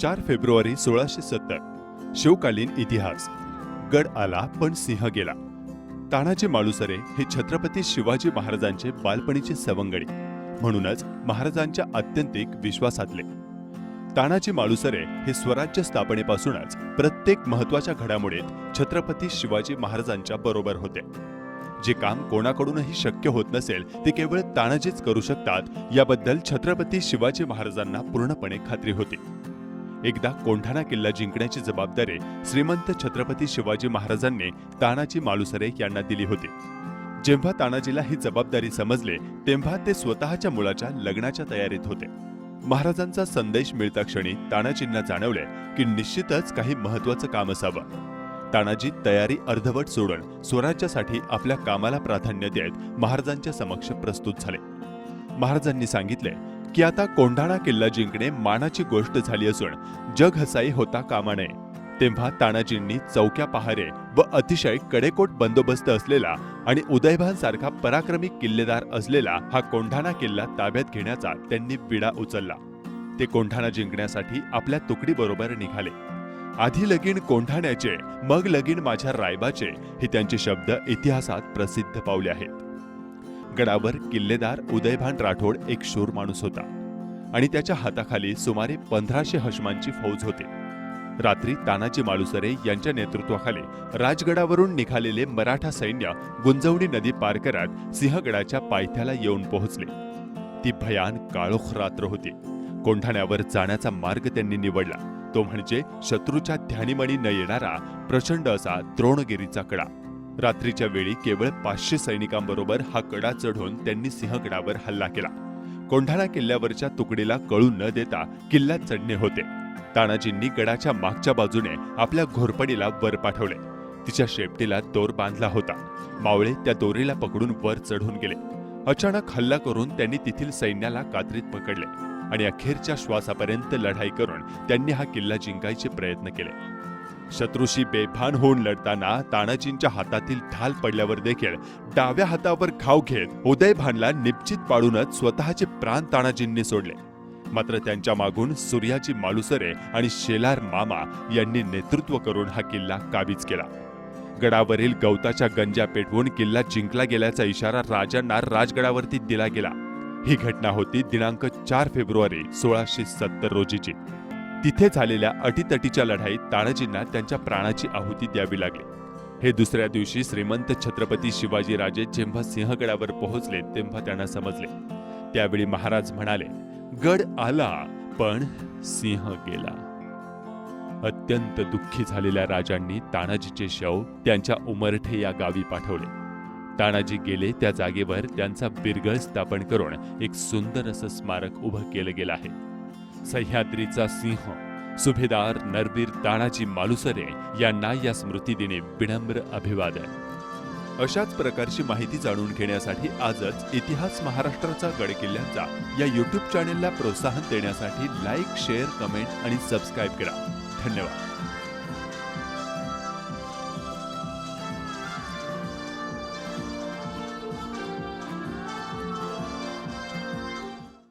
चार फेब्रुवारी सोळाशे सत्तर. शिवकालीन इतिहास. गड आला पण सिंह गेला. तानाजी माळुसरे हे छत्रपती शिवाजी महाराजांचे बालपणीचे सवंगडी. म्हणूनच महाराजांच्या अत्यंतिक विश्वासातले. तानाजी माळुसरे हे स्वराज्य स्थापनेपासूनच प्रत्येक महत्त्वाच्या घडामोडीत छत्रपती शिवाजी महाराजांच्या बरोबर होते. जे काम कोणाकडूनही शक्य होत नसेल ते केवळ तानाजीच करू शकतात याबद्दल छत्रपती शिवाजी महाराजांना पूर्णपणे खात्री होती. एकदा कोंढाणा किल्ला जिंकण्याची जबाबदारी श्रीमंत छत्रपती शिवाजी महाराजांनी तानाजी मालुसरे यांना दिली होती. जेव्हा तानाजीला ही जबाबदारी समजले तेव्हा ते स्वतःच्या मुलाच्या लग्नाच्या तयारीत होते. महाराजांचा संदेश मिळता क्षणी तानाजींना जाणवले की निश्चितच काही महत्वाचं काम असावं. तानाजी तयारी अर्धवट सोडून स्वराज्यासाठी आपल्या कामाला प्राधान्य देत महाराजांच्या समक्ष प्रस्तुत झाले. महाराजांनी सांगितले की आता कोंढाणा किल्ला जिंकणे मानाची गोष्ट झाली असून जग हसाई होता कामा नये तेव्हा तानाजींनी चौक्या पहारे व अतिशय कडेकोट बंदोबस्त असलेला आणि उदयभान सारखा पराक्रमी किल्लेदार असलेला हा कोंढाणा किल्ला ताब्यात घेण्याचा त्यांनी विडा उचलला. ते कोंढाणा जिंकण्यासाठी आपल्या तुकडीबरोबर निघाले. आधी लगीन कोंढाण्याचे मग लगीन माझ्या रायबाचे हे त्यांचे शब्द इतिहासात प्रसिद्ध पावले आहेत. गडावर किल्लेदार उदयभान राठोड एक शूर माणूस होता. आणि त्याच्या हाताखाली सुमारे पंधराशे हशमांची फौज होते. रात्री तानाजी मालुसरे यांच्या नेतृत्वाखाली राजगडावरून निघालेले मराठा सैन्य गुंजवणी नदी पार करत सिंहगडाच्या पायथ्याला येऊन पोहोचले. ती भयान काळोख रात्र होती. कोंढाण्यावर जाण्याचा मार्ग त्यांनी निवडला. तो म्हणजे शत्रूच्या ध्यानीमणी न येणारा प्रचंड असा द्रोणगिरीचा कडा. रात्रीच्या वेळी केवळ पाचशे सैनिकांबरोबर हा कडा चढून त्यांनी सिंहगडावर हल्ला केला. कोंढाणा किल्ल्यावरच्या तुकडीला कळू न देता किल्ल्यात चढणे होते. तानाजींनी गडाच्या मागच्या बाजूने आपल्या घोरपडीला वर पाठवले. तिच्या शेपटीला दोर बांधला होता. मावळे त्या दोरीला पकडून वर चढून गेले. अचानक हल्ला करून त्यांनी तेथील सैन्याला कात्रीत पकडले आणि अखेरच्या श्वासापर्यंत लढाई करून त्यांनी हा किल्ला जिंकायचे प्रयत्न केले. शत्रूशी बेभान होऊन लढताना तानाजींच्या हातातील ढाल पडल्यावर देखील डाव्या हातावर घाव घेत उदयभानला निश्चित पाडूनच स्वतःचे प्राण तानाजींनी सोडले. मात्र त्यांच्या मागून सूर्याची मालुसरे आणि शेलार मामा यांनी नेतृत्व करून हा किल्ला काबीज केला. गडावरील गवताच्या गंजा पेटवून किल्ला जिंकला गेल्याचा इशारा राजांना राजगडावरती दिला गेला. ही घटना होती दिनांक चार फेब्रुवारी सोळाशे सत्तर रोजीची. तिथे झालेल्या अटीतटीच्या लढाईत तानाजींना त्यांच्या प्राणाची आहुती द्यावी लागली. हे दुसऱ्या दिवशी श्रीमंत छत्रपती शिवाजी राजे जेव्हा सिंहगडावर पोहोचले तेव्हा त्यांना समजले. त्यावेळी महाराज म्हणाले गड आला पण सिंह गेला. अत्यंत दुःखी झालेल्या राजांनी तानाजीचे शव त्यांच्या उमरठे या गावी पाठवले. तानाजी गेले त्या जागेवर त्यांचा बिरगळ स्थापन करून एक सुंदर असं स्मारक उभं केलं गेलं आहे. सह्याद्रीचा सिंह सुभेदार नरवीर तानाजी मालुसरे यांना या स्मृतिदिनी विनम्र अभिवादन. अशाच प्रकारची माहिती जाणून घेण्यासाठी आजच इतिहास महाराष्ट्राचा गडकिल्ल्यांचा या यूट्यूब चॅनेलला प्रोत्साहन देण्यासाठी लाईक शेअर कमेंट आणि सबस्क्राईब करा. धन्यवाद.